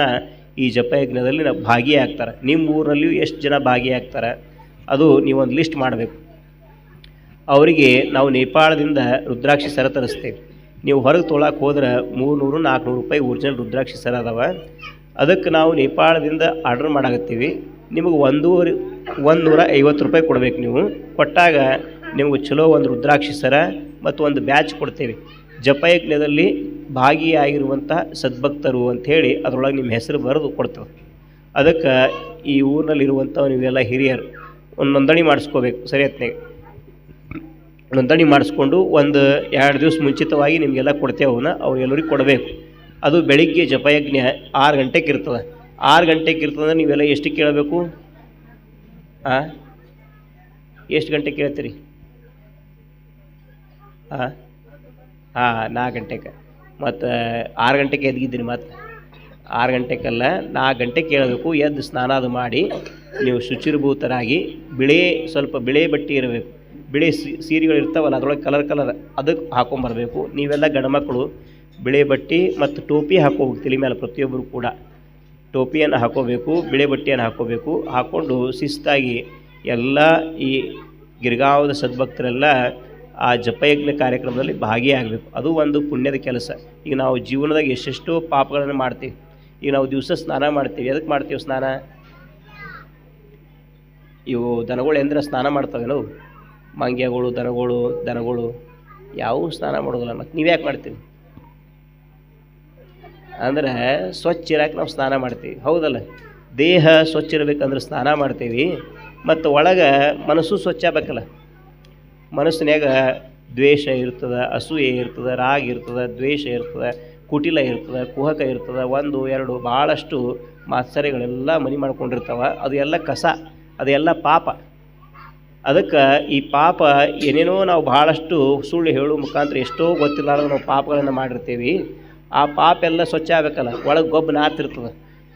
ಈ ಜಪಯಜ್ಞದಲ್ಲಿ ನಾವು ಭಾಗಿಯಾಗ್ತಾರೆ. ನಿಮ್ಮ ಊರಲ್ಲಿಯೂ ಎಷ್ಟು ಜನ ಭಾಗಿಯಾಗ್ತಾರೆ, ಅದು ನೀವೊಂದು ಲಿಸ್ಟ್ ಮಾಡಬೇಕು. ಅವರಿಗೆ ನಾವು ನೇಪಾಳದಿಂದ ರುದ್ರಾಕ್ಷಿ ಸರ ತರಿಸ್ತೇವೆ. ನೀವು ಹೊರಗೆ ತೊಳಕ್ಕೆ ಹೋದ್ರೆ ಮೂರುನೂರು ನಾಲ್ಕುನೂರು ರೂಪಾಯಿ ಒರಿಜಿನಲ್ ರುದ್ರಾಕ್ಷಿ ಸರ ಅದಾವ. ಅದಕ್ಕೆ ನಾವು ನೇಪಾಳದಿಂದ ಆರ್ಡ್ರ್ ಮಾಡಾಕತ್ತೀವಿ. ನಿಮಗೆ ಒಂದೂವರೆ ಒಂದು ನೂರ ಐವತ್ತು ರೂಪಾಯಿ ಕೊಡಬೇಕು ನೀವು. ಕೊಟ್ಟಾಗ ನಿಮಗೆ ಚಲೋ ಒಂದು ರುದ್ರಾಕ್ಷಿ ಸರ ಮತ್ತು ಒಂದು ಬ್ಯಾಚ್ ಕೊಡ್ತೇವೆ. ಜಪಯಜ್ಞದಲ್ಲಿ ಭಾಗಿಯಾಗಿರುವಂಥ ಸದ್ಭಕ್ತರು ಅಂಥೇಳಿ ಅದರೊಳಗೆ ನಿಮ್ಮ ಹೆಸರು ಬರೆದು ಕೊಡ್ತೇವೆ. ಅದಕ್ಕೆ ಈ ಊರಿನಲ್ಲಿರುವಂಥ ನೀವೆಲ್ಲ ಹಿರಿಯರು, ಒಂದು ನೋಂದಣಿ ಮಾಡಿಸ್ಕೋಬೇಕು ಸರಿ ನೋಂದಣಿ ಮಾಡಿಸ್ಕೊಂಡು ಒಂದು ಎರಡು ದಿವಸ ಮುಂಚಿತವಾಗಿ ನಿಮಗೆಲ್ಲ ಕೊಡ್ತೇವೆ ಅವನ್ನ, ಅವ್ರು ಎಲ್ಲರಿಗೆ ಕೊಡಬೇಕು. ಅದು ಬೆಳಿಗ್ಗೆ ಜಪಯಜ್ಞ ಆರು ಗಂಟೆಗೆ ಇರ್ತದೆ. ಆರು ಗಂಟೆಗೆ ಇರ್ತದೆ ನೀವೆಲ್ಲ ಎಷ್ಟು ಕೇಳಬೇಕು? ಹಾಂ ಎಷ್ಟು ಗಂಟೆ ಕೇಳ್ತೀರಿ? ಹಾಂ ಹಾಂ ನಾಲ್ಕು ಗಂಟೆಗೆ ಮತ್ತು ಆರು ಗಂಟೆಗೆ ಎದ್ಗಿದ್ದೀನಿ ಮತ್ತೆ. ಆರು ಗಂಟೆಗೆಲ್ಲ ನಾಲ್ಕು ಗಂಟೆಗೆ ಕೇಳಬೇಕು, ಎದ್ದು ಸ್ನಾನ ಅದು ಮಾಡಿ ನೀವು ಶುಚಿರ್ಭೂತರಾಗಿ ಬಿಳಿ, ಸ್ವಲ್ಪ ಬಿಳಿ ಬಟ್ಟೆ ಇರಬೇಕು. ಬಿಳಿ ಸೀರೆಗಳು ಇರ್ತಾವಲ್ಲ, ಅದ್ರೊಳಗೆ ಕಲರ್ ಕಲರ್ ಅದಕ್ಕೆ ಹಾಕೊಂಬರ್ಬೇಕು ನೀವೆಲ್ಲ ಗಂಡ್ಮಕ್ಳು ಬಿಳಿ ಬಟ್ಟೆ ಮತ್ತು ಟೋಪಿ ಹಾಕೋಬೇಕು ತಲೆ ಮೇಲೆ ಪ್ರತಿಯೊಬ್ಬರು ಕೂಡ. ಟೋಪಿಯನ್ನು ಹಾಕೋಬೇಕು, ಬಿಳಿ ಬಟ್ಟೆಯನ್ನು ಹಾಕೋಬೇಕು. ಹಾಕ್ಕೊಂಡು ಶಿಸ್ತಾಗಿ ಎಲ್ಲ ಈ ಗಿರ್ಗಾವದ ಸದ್ಭಕ್ತರೆಲ್ಲ ಆ ಜಪಯಜ್ಞ ಕಾರ್ಯಕ್ರಮದಲ್ಲಿ ಭಾಗಿಯಾಗಬೇಕು. ಅದು ಒಂದು ಪುಣ್ಯದ ಕೆಲಸ. ಈಗ ನಾವು ಜೀವನದಾಗ ಎಷ್ಟೆಷ್ಟೋ ಪಾಪಗಳನ್ನು ಮಾಡ್ತೀವಿ. ಈಗ ನಾವು ದಿವಸ ಸ್ನಾನ ಮಾಡ್ತೀವಿ. ಎದಕ್ಕೆ ಮಾಡ್ತೀವಿ ಸ್ನಾನ? ಇವು ದನಗಳು ಎಂದ್ರೆ ಸ್ನಾನ ಮಾಡ್ತಾವೇನೋ? ಮಂಗ್ಯಗಳು, ದನಗಳು ದನಗಳು. ಯಾವೂ ಸ್ನಾನ ಮಾಡೋದಿಲ್ಲ. ಮತ್ತು ನೀವು ಯಾಕೆ ಮಾಡ್ತೀವಿ ಅಂದ್ರೆ ಸ್ವಚ್ಛ ಇರಕ್ಕೆ ನಾವು ಸ್ನಾನ ಮಾಡ್ತೀವಿ. ಹೌದಲ್ಲ? ದೇಹ ಸ್ವಚ್ಛ ಇರಬೇಕಂದ್ರೆ ಸ್ನಾನ ಮಾಡ್ತೀವಿ. ಮತ್ತು ಒಳಗೆ ಮನಸ್ಸು ಸ್ವಚ್ಛ ಆಗ್ಬೇಕಲ್ಲ? ಮನಸ್ಸಿನ್ಯಾಗ ದ್ವೇಷ ಇರ್ತದೆ, ಅಸೂಯೆ ಇರ್ತದೆ, ರಾಗ ಇರ್ತದೆ, ದ್ವೇಷ ಇರ್ತದೆ, ಕುಟಿಲ ಇರ್ತದೆ, ಕುಹಕ ಇರ್ತದೆ, ಒಂದು, ಎರಡು ಭಾಳಷ್ಟು ಮಾತ್ಸರ್ಯಗಳೆಲ್ಲ ಮನಿ ಮಾಡ್ಕೊಂಡಿರ್ತಾವೆ. ಅದು ಎಲ್ಲ ಕಸ ಅದೆಲ್ಲ ಪಾಪ. ಅದಕ್ಕೆ ಈ ಪಾಪ ಏನೇನೋ ನಾವು ಭಾಳಷ್ಟು ಸುಳ್ಳು ಹೇಳೋ ಮುಖಾಂತರ ಎಷ್ಟೋ ಗೊತ್ತಿಲ್ಲಾರ್ದು ನಾವು ಪಾಪಗಳನ್ನು ಮಾಡಿರ್ತೀವಿ. ಆ ಪಾಪ ಎಲ್ಲ ಸ್ವಚ್ಛ ಆಗಬೇಕಲ್ಲ, ಒಳಗೆ ಗೊಬ್ಬು ನಾತಿರ್ತದೆ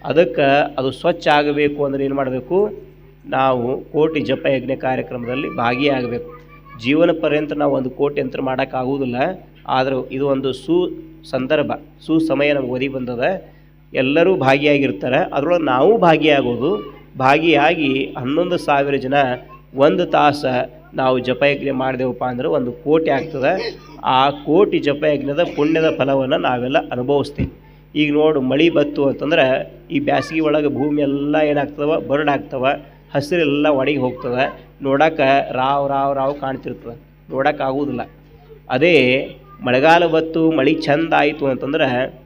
ಅದಕ್ಕೆ ಅದು ಸ್ವಚ್ಛ ಆಗಬೇಕು ಅಂದ್ರೆ ಏನು ಮಾಡಬೇಕು? ನಾವು ಕೋಟಿ ಜಪಯಜ್ಞ ಕಾರ್ಯಕ್ರಮದಲ್ಲಿ ಭಾಗಿಯಾಗಬೇಕು. ಜೀವನ ಪರ್ಯಂತ ನಾವು ಒಂದು ಕೋಟಿ ಅಂತ ಮಾಡೋಕ್ಕಾಗೋದಿಲ್ಲ ಆದರೂ ಇದು ಒಂದು ಸು ಸಂದರ್ಭ ಸುಸಮಯ ನಮ್ಗೆ ಒದಗಿ ಬಂದದ. ಎಲ್ಲರೂ ಭಾಗಿಯಾಗಿರ್ತಾರೆ. ಅದರೊಳಗೆ ನಾವು ಭಾಗಿಯಾಗೋದು, ಭಾಗಿಯಾಗಿ ಹನ್ನೊಂದು ಸಾವಿರ ಜನ ಒಂದು ತಾಸು ನಾವು ಜಪಯಜ್ಞ ಮಾಡಿದೆವಪ್ಪ ಅಂದ್ರೆ ಒಂದು ಕೋಟಿ ಆಗ್ತದೆ. ಆ ಕೋಟಿ ಜಪಯಜ್ಞದ ಪುಣ್ಯದ ಫಲವನ್ನು ನಾವೆಲ್ಲ ಅನುಭವಿಸ್ತೀವಿ. ಈಗ ನೋಡು ಮಳೆ ಬತ್ತು ಅಂತಂದ್ರೆ ಈ ಬ್ಯಾಸಿಗೆ ಒಳಗೆ ಭೂಮಿ ಎಲ್ಲ ಏನಾಗ್ತವೆ ಬರಡಾಗ್ತವೆ. ಹಸಿರೆಲ್ಲ ಒಡಗಿ ಹೋಗ್ತದೆ ನೋಡಕ್ಕೆ ರಾವ್ ರಾವ್ ರಾವ್ ಕಾಣ್ತಿರ್ತದೆ ನೋಡೋಕ್ಕಾಗುವುದಿಲ್ಲ ಅದೇ ಮಳೆಗಾಲ ಬತ್ತು ಮಳೆ ಚಂದ ಆಯಿತು ಅಂತಂದ್ರೆ,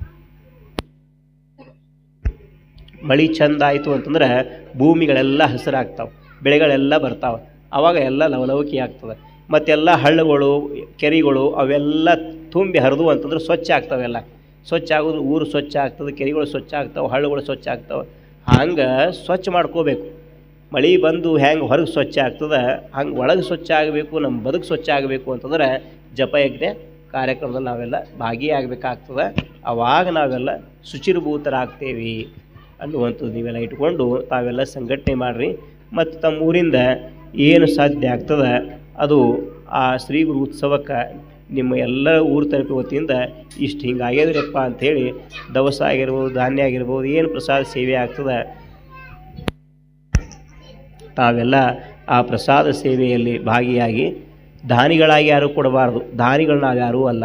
ಮಳೆ ಚಂದ ಆಯಿತು ಅಂತಂದ್ರೆ ಭೂಮಿಗಳೆಲ್ಲ ಹಸಿರಾಗ್ತಾವೆ. ಬೆಳೆಗಳೆಲ್ಲ ಬರ್ತಾವೆ. ಆವಾಗ ಎಲ್ಲ ಲವಲವಿಕೆ ಆಗ್ತದೆ. ಮತ್ತೆಲ್ಲ ಹಳ್ಳುಗಳು, ಕೆರೆಗಳು ಅವೆಲ್ಲ ತುಂಬಿ ಹರಿದು ಅಂತಂದ್ರೆ ಸ್ವಚ್ಛ ಆಗ್ತಾವೆಲ್ಲ ಸ್ವಚ್ಛ ಆಗೋದು ಊರು ಸ್ವಚ್ಛ ಆಗ್ತದೆ, ಕೆರೆಗಳು ಸ್ವಚ್ಛ ಆಗ್ತಾವೆ, ಹಳ್ಳುಗಳು ಸ್ವಚ್ಛ ಆಗ್ತವೆ. ಹಂಗೆ ಸ್ವಚ್ಛ ಮಾಡ್ಕೋಬೇಕು. ಮಳೆ ಬಂದು ಹೆಂಗೆ ಹೊರಗೆ ಸ್ವಚ್ಛ ಆಗ್ತದೆ, ಹಂಗೆ ಒಳಗೆ ಸ್ವಚ್ಛ ಆಗಬೇಕು ನಮ್ಮ ಬದುಕು ಸ್ವಚ್ಛ ಆಗಬೇಕು ಅಂತಂದ್ರೆ ಜಪಯಜ್ಞ ಕಾರ್ಯಕ್ರಮದಲ್ಲಿ ನಾವೆಲ್ಲ ಭಾಗಿಯಾಗಬೇಕಾಗ್ತದೆ. ಆವಾಗ ನಾವೆಲ್ಲ ಶುಚಿರ್ಭೂತರಾಗ್ತೇವೆ ಅನ್ನುವಂಥದ್ದು ನೀವೆಲ್ಲ ಇಟ್ಕೊಂಡು ತಾವೆಲ್ಲ ಸಂಘಟನೆ ಮಾಡಿರಿ. ಮತ್ತು ತಮ್ಮ ಊರಿಂದ ಏನು ಸಾಧ್ಯ ಆಗ್ತದೆ, ಅದು ಆ ಶ್ರೀ ಗುರು ಉತ್ಸವಕ್ಕೆ ನಿಮ್ಮ ಎಲ್ಲ ಊರು ತಲುಪಿ ವತಿಯಿಂದ ಇಷ್ಟು ಹಿಂಗೆ ಆಗ್ಯದ್ರಪ್ಪ ಅಂಥೇಳಿ ದವಸ ಆಗಿರ್ಬೋದು, ಧಾನ್ಯ ಆಗಿರ್ಬೋದು, ಏನು ಪ್ರಸಾದ ಸೇವೆ ಆಗ್ತದೆ ತಾವೆಲ್ಲ ಆ ಪ್ರಸಾದ ಸೇವೆಯಲ್ಲಿ ಭಾಗಿಯಾಗಿ ದಾನಿಗಳಾಗಿ ಯಾರೂ ಕೊಡಬಾರ್ದು. ದಾನಿಗಳು ನಾವ್ಯಾರೂ ಅಲ್ಲ.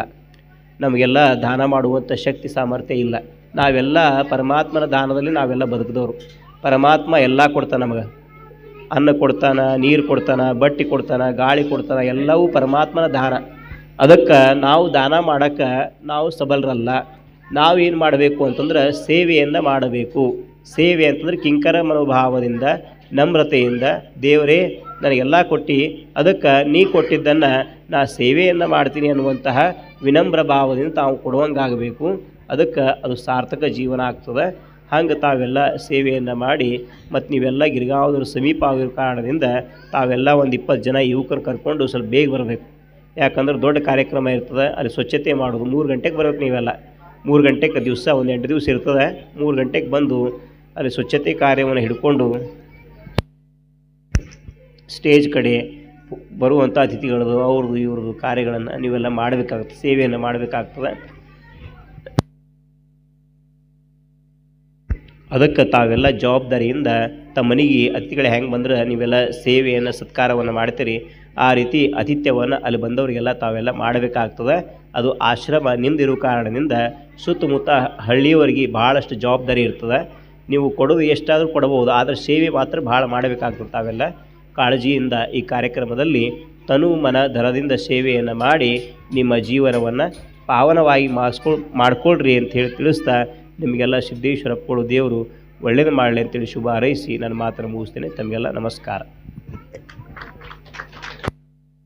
ನಮಗೆಲ್ಲ ದಾನ ಮಾಡುವಂಥ ಶಕ್ತಿ ಸಾಮರ್ಥ್ಯ ಇಲ್ಲ. ನಾವೆಲ್ಲ ಪರಮಾತ್ಮನ ದಾನದಲ್ಲಿ ನಾವೆಲ್ಲ ಬದುಕಿದವರು. ಪರಮಾತ್ಮ ಎಲ್ಲ ಕೊಡ್ತಾನೆ ನಮಗೆ. ಅನ್ನ ಕೊಡ್ತಾನ, ನೀರು ಕೊಡ್ತಾನ, ಬಟ್ಟೆ ಕೊಡ್ತಾನ, ಗಾಳಿ ಕೊಡ್ತಾನ, ಎಲ್ಲವೂ ಪರಮಾತ್ಮನ ದಾನ. ಅದಕ್ಕೆ ನಾವು ದಾನ ಮಾಡೋಕ್ಕೆ ನಾವು ಸಬಲರಲ್ಲ. ನಾವೇನು ಮಾಡಬೇಕು ಅಂತಂದ್ರೆ ಸೇವೆಯನ್ನು ಮಾಡಬೇಕು. ಸೇವೆ ಅಂತಂದ್ರೆ ಕಿಂಕರ ಮನೋಭಾವದಿಂದ ನಮ್ರತೆಯಿಂದ, ದೇವರೇ, ನನಗೆಲ್ಲ ಕೊಟ್ಟು, ಅದಕ್ಕೆ ನೀ ಕೊಟ್ಟಿದ್ದನ್ನು ನಾ ಸೇವೆಯನ್ನು ಮಾಡ್ತೀನಿ ಅನ್ನುವಂತಹ ವಿನಮ್ರ ಭಾವದಿಂದ ತಾವು ಕೊಡುವಂಗಾಗಬೇಕು. ಅದಕ್ಕೆ ಅದು ಸಾರ್ಥಕ ಜೀವನ ಆಗ್ತದೆ. ಹಂಗೆ ತಾವೆಲ್ಲ ಸೇವೆಯನ್ನು ಮಾಡಿ, ಮತ್ತು ನೀವೆಲ್ಲ ಗಿರಿಗಾವದವ್ರ ಸಮೀಪ ಆಗಿರೋ ಕಾರಣದಿಂದ ತಾವೆಲ್ಲ ಒಂದು ಇಪ್ಪತ್ತು ಜನ ಯುವಕರು ಕರ್ಕೊಂಡು ಸ್ವಲ್ಪ ಬೇಗ ಬರಬೇಕು. ಯಾಕಂದ್ರೆ ದೊಡ್ಡ ಕಾರ್ಯಕ್ರಮ ಇರ್ತದೆ, ಅಲ್ಲಿ ಸ್ವಚ್ಛತೆ ಮಾಡೋದು ಮೂರು ಗಂಟೆಗೆ ಬರಬೇಕು ನೀವೆಲ್ಲ. ಮೂರು ಗಂಟೆಗೆ ದಿವಸ ಒಂದು ಎಂಟು ದಿವಸ ಇರ್ತದೆ. ಮೂರು ಗಂಟೆಗೆ ಬಂದು ಅಲ್ಲಿ ಸ್ವಚ್ಛತೆ ಕಾರ್ಯವನ್ನು ಹಿಡ್ಕೊಂಡು ಸ್ಟೇಜ್ ಕಡೆ ಬರುವಂಥ ಅತಿಥಿಗಳದು ಅವ್ರದ್ದು ಇವ್ರದ್ದು ಕಾರ್ಯಗಳನ್ನು ನೀವೆಲ್ಲ ಮಾಡಬೇಕಾಗುತ್ತೆ, ಸೇವೆಯನ್ನು ಮಾಡಬೇಕಾಗ್ತದೆ. ಅದಕ್ಕೆ ತಾವೆಲ್ಲ ಜವಾಬ್ದಾರಿಯಿಂದ ತಮ್ಮ ಮನೆಗೆ ಅತಿಥಿಗಳು ಹೆಂಗೆ ಬಂದ್ರೆ ನೀವೆಲ್ಲ ಸೇವೆಯನ್ನು, ಸತ್ಕಾರವನ್ನು ಮಾಡ್ತೀರಿ, ಆ ರೀತಿ ಆತಿಥ್ಯವನ್ನು ಅಲ್ಲಿ ಬಂದವರಿಗೆಲ್ಲ ತಾವೆಲ್ಲ ಮಾಡಬೇಕಾಗ್ತದೆ. ಅದು ಆಶ್ರಮ ನಿಂದಿರುವ ಕಾರಣದಿಂದ ಸುತ್ತಮುತ್ತ ಹಳ್ಳಿಯವರಿಗೆ ಭಾಳಷ್ಟು ಜವಾಬ್ದಾರಿ ಇರ್ತದೆ. ನೀವು ಕೊಡೋದು ಎಷ್ಟಾದರೂ ಕೊಡಬಹುದು, ಆದರೆ ಸೇವೆ ಮಾತ್ರ ಭಾಳ ಮಾಡಬೇಕಾಗ್ತದೆ ತಾವೆಲ್ಲ. ಕಾಳಜಿಯಿಂದ ಈ ಕಾರ್ಯಕ್ರಮದಲ್ಲಿ ತನು ಮನ ದರದಿಂದ ಸೇವೆಯನ್ನು ಮಾಡಿ ನಿಮ್ಮ ಜೀವನವನ್ನು ಪಾವನವಾಗಿ ಮಾಡಿಸ್ಕೊಳ್ ಮಾಡಿಕೊಳ್ಳ್ರಿ ಅಂತ ಹೇಳಿ ತಿಳಿಸ್ತಾ ನಿಮಗೆಲ್ಲ ಸಿದ್ದೇಶ್ವರಪ್ಪಗಳು ದೇವರು ಒಳ್ಳೇದು ಮಾಡಲಿ ಅಂತೇಳಿ ಶುಭ ಹಾರೈಸಿ ನನ್ನ ಮಾತನ್ನು ಮುಗಿಸ್ತೇನೆ. ತಮಗೆಲ್ಲ ನಮಸ್ಕಾರ.